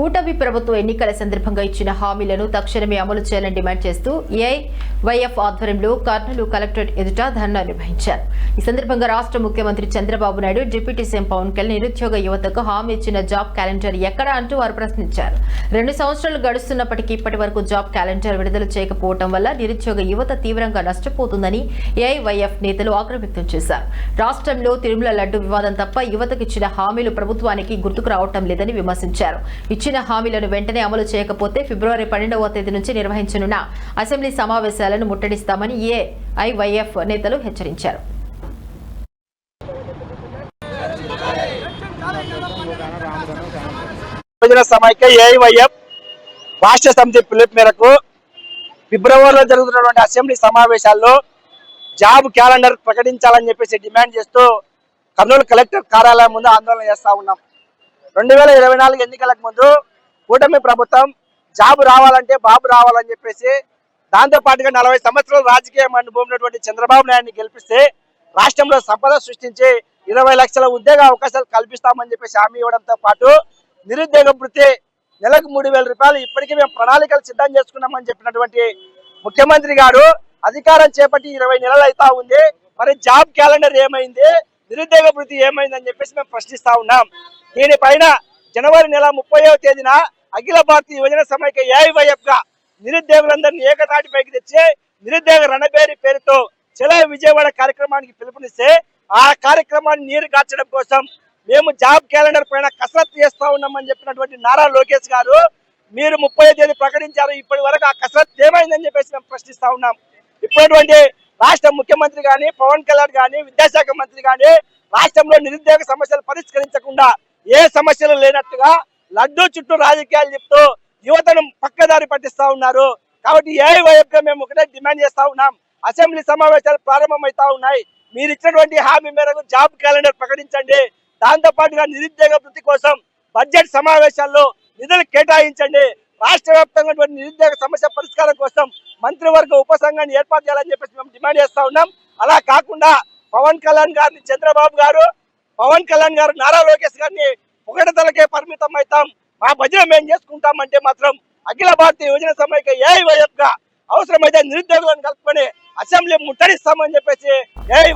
కూటమి ప్రభుత్వం ఎన్నికల సందర్భంగా ఇచ్చిన హామీలను తక్షణమే అమలు చేయాలని డిమాండ్ చేస్తూ ఏఐవైఎఫ్ ఆధ్వర్యంలో కర్నూలు కలెక్టరేట్ ఎదుట ధర్నా నిర్వహించారు. ఈ సందర్భంగా రాష్ట్ర ముఖ్యమంత్రి చంద్రబాబు నాయుడు డిప్యూటీ సీఎం పవన్ కళ్యాణ్ నిరుద్యోగ యువతకు హామీ ఇచ్చిన జాబ్ క్యాలెండర్ ఎక్కడా అంటూ వారు ప్రశ్నించారు. రెండు సంవత్సరాలు గడుస్తున్నప్పటికీ ఇప్పటి వరకు జాబ్ క్యాలెండర్ విడుదల చేయకపోవడం వల్ల నిరుద్యోగ యువత తీవ్రంగా నష్టపోతుందని ఏఐవైఎఫ్ నేతలు ఆగ్రహం వ్యక్తం చేశారు. రాష్ట్రంలో తిరుమల లడ్డు వివాదం తప్ప యువతకు ఇచ్చిన హామీలు ప్రభుత్వానికి గుర్తుకు రావటం లేదని విమర్శించారు. ఇచ్చిన హామీలను వెంటనే అమలు చేయకపోతే ఫిబ్రవరి పన్నెండవ తేదీ నుంచి నిర్వహించనున్న అసెంబ్లీ సమావేశాలను ముట్టడిస్తామని ఏఐవైఎఫ్ నేతలు హెచ్చరించారు. రాష్ట్ర సమితి పిలుపు మేరకు ఫిబ్రవరిలో జరుగుతున్నటువంటి అసెంబ్లీ సమావేశాల్లో జాబ్ క్యాలెండర్ ప్రకటించాలని చెప్పేసి డిమాండ్ చేస్తూ కర్నూలు కలెక్టర్ కార్యాలయం ముందు ఆందోళన చేస్తా ఉన్నాం. రెండు వేల ఇరవై నాలుగు ఎన్నికలకు ముందు కూటమి ప్రభుత్వం జాబ్ రావాలంటే బాబు రావాలని చెప్పేసి దాంతో పాటుగా నలభై సంవత్సరాల రాజకీయం అనుభవం చంద్రబాబు నాయుడిని గెలిపిస్తే రాష్ట్రంలో సంపద సృష్టించి ఇరవై లక్షల ఉద్యోగ అవకాశాలు కల్పిస్తామని చెప్పేసి హామీ ఇవ్వడంతో పాటు నిరుద్యోగ వృత్తి నెలకు మూడు వేల రూపాయలు ఇప్పటికీ మేము ప్రణాళికలు సిద్ధం చేసుకున్నామని చెప్పినటువంటి ముఖ్యమంత్రి గారు అధికారం చేపట్టి ఇరవై నెలలు అవుతా ఉంది. మరి జాబ్ క్యాలెండర్ ఏమైంది? నిరుద్యోగ వృద్ధి ఏమైందని చెప్పేసి మేము ప్రశ్నిస్తా ఉన్నాం. దీనిపైన జనవరి నెల ముప్పైవ తేదీన అఖిల భారతీయ యువజన సమైక్య ఏఐవైఎఫ్గా నిరుద్యోగులందరినీ ఏకతాటిపైకి తెచ్చి నిరుద్యోగ రణబేరి పేరుతో చిలా విజయవాడ కార్యక్రమానికి పిలుపునిస్తే ఆ కార్యక్రమాన్ని నీరు కార్చడం కోసం మేము జాబ్ క్యాలెండర్ పైన కసరత్తు చేస్తా ఉన్నామని చెప్పినటువంటి నారా లోకేష్ గారు మీరు ముప్పై తేదీ ప్రకటించారు ఇప్పటి వరకు ఆ కసరత్తు ఏమైందని చెప్పేసి మేము ప్రశ్నిస్తా ఉన్నాం. ఇప్పుడటువంటి రాష్ట్ర ముఖ్యమంత్రి గాని పవన్ కళ్యాణ్ గాని విద్యాశాఖ మంత్రి గాని రాష్ట్రంలో నిరుద్యోగ సమస్యలు పరిష్కరించకుండా ఏ సమస్యలు లేనట్టుగా లడ్డూ చుట్టూ రాజకీయాలు చెప్తూ యువతను పక్కదారి పట్టిస్తా ఉన్నారు. కాబట్టి ఏ వైపుగా మేము ఒకటే డిమాండ్ చేస్తా ఉన్నాం. అసెంబ్లీ సమావేశాలు ప్రారంభమవుతా ఉన్నాయి. మీరు ఇచ్చినటువంటి హామీ మేరకు జాబ్ క్యాలెండర్ ప్రకటించండి. దాంతో పాటుగా నిరుద్యోగ వృత్తి కోసం బడ్జెట్ సమావేశాల్లో నిధులు కేటాయించండి. రాష్ట్ర వ్యాప్తంగా నిరుద్యోగ సమస్య పరిష్కారం కోసం మంత్రివర్గ ఉపసంఘాన్ని ఏర్పాటు చేయాలని చెప్పేసి మేము డిమాండ్ చేస్తా ఉన్నాం. అలా కాకుండా పవన్ కళ్యాణ్ గారిని చంద్రబాబు గారు పవన్ కళ్యాణ్ గారు నారా లోకేష్ గారిని పొగడతలకే పరిమితం అవుతాం. మా భజన మేము చేసుకుంటామంటే మాత్రం అఖిల భారతీయ యువజన సమైక్య ఏఐవైఎఫ్గా అవసరమైతే నిరుద్యోగులను కలుపుకొని అసెంబ్లీ ముట్టడిస్తామని చెప్పేసి ఏఐ